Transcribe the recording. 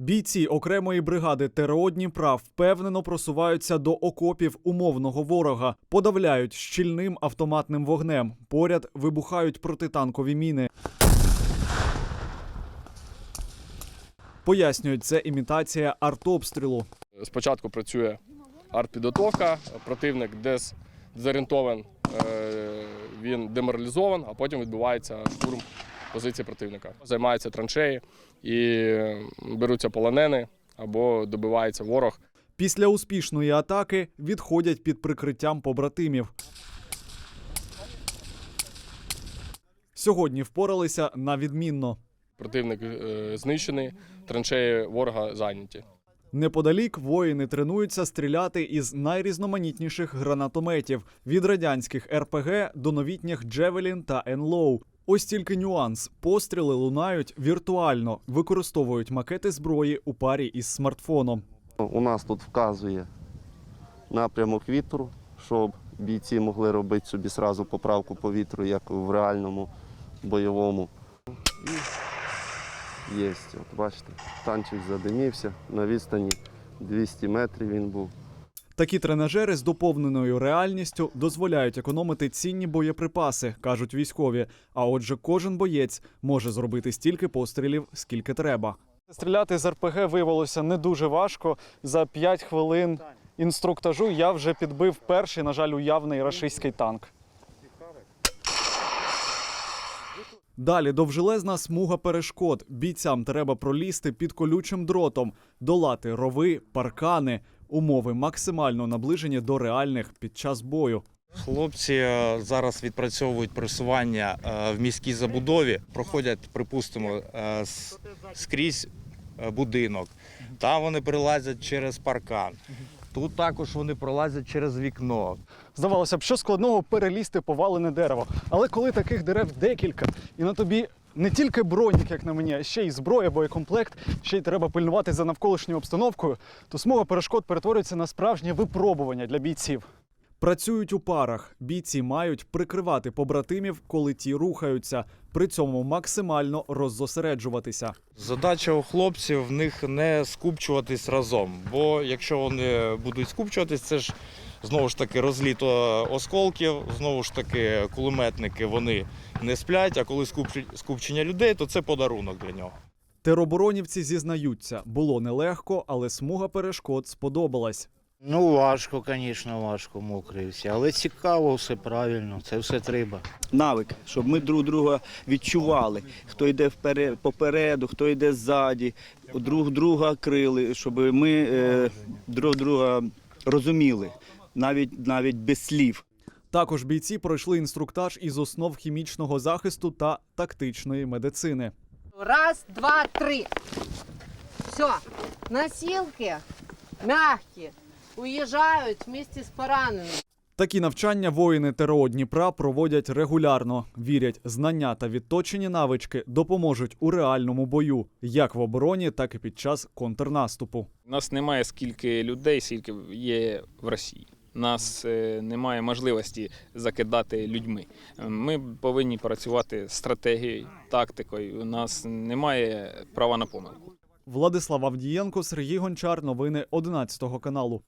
Бійці окремої бригади ТРО Дніпра впевнено просуваються до окопів умовного ворога, подавляють щільним автоматним вогнем. Поряд вибухають протитанкові міни. Пояснюють, це імітація артобстрілу. Спочатку працює артпідготовка, противник десь зорієнтован, е, він деморалізован, а потім відбувається штурм позиції противника. Займаються траншеї і беруться полонени або добивається ворог. Після успішної атаки відходять під прикриттям побратимів. Сьогодні впоралися на відмінно. Противник е, знищений, траншеї ворога зайняті. Неподалік воїни тренуються стріляти із найрізноманітніших гранатометів від радянських РПГ до новітніх Джевелін та Енлоу. Ось тільки нюанс: постріли лунають віртуально, використовують макети зброї у парі із смартфоном. У нас тут вказує напрямок вітру, щоб бійці могли робити собі сразу поправку по вітру, як в реальному бойовому. І є, от бачите, танчик задимівся на відстані 200 метрів він був. Такі тренажери з доповненою реальністю дозволяють економити цінні боєприпаси, кажуть військові. А отже, кожен боєць може зробити стільки пострілів, скільки треба. Стріляти з РПГ виявилося не дуже важко. За 5 хвилин інструктажу я вже підбив перший, на жаль, уявний рашистський танк. Далі довжелезна смуга перешкод. Бійцям треба пролізти під колючим дротом, долати рови, паркани, умови максимально наближені до реальних під час бою. Хлопці е, зараз відпрацьовують просування е, в міській забудові, проходять, припустимо, е, скрізь будинок. Там вони прилазять через паркан. Тут також вони пролазять через вікно. Здавалося б, що складного перелізти повалене дерево. Але коли таких дерев декілька, і на тобі не тільки бронік, як на мені, а ще й зброя, боєкомплект, ще й треба пильнувати за навколишньою обстановкою, то смуга перешкод перетворюється на справжнє випробування для бійців. Працюють у парах. Бійці мають прикривати побратимів, коли ті рухаються, при цьому максимально роззосереджуватися. Задача у хлопців в них не скупчуватись разом, бо якщо вони будуть скупчуватись, це ж знову ж таки розліт е, осколків, знову ж таки кулеметники вони не сплять, а коли скупчення людей, то це подарунок для нього. Тероборонівці зізнаються, було нелегко, але смуга перешкод сподобалась. Ну, важко, звісно, важко мокрий всі, але цікаво, все правильно, це все треба. навик, щоб ми друг друга відчували, хто йде вперед, попереду, хто йде ззаді, друг друга крили, щоб ми е, друг друга розуміли, навіть навіть без слів. Також бійці пройшли інструктаж із основ хімічного захисту та тактичної медицини. Раз, два, три. Все. Носилки мягкие. Уезжают вместе с пораненными. Такі навчання воїни ТРО Дніпра проводять регулярно. Вірять, знання та відточені навички допоможуть у реальному бою, як в обороні, так і під час контрнаступу. У нас немає скільки людей, скільки є в Росії. Нас е, немає можливості закидати людьми. Ми повинні працювати стратегією, тактикою. У нас немає права на помилку. Владислав Авдієнко, Сергій Гончар. Новини 11 каналу.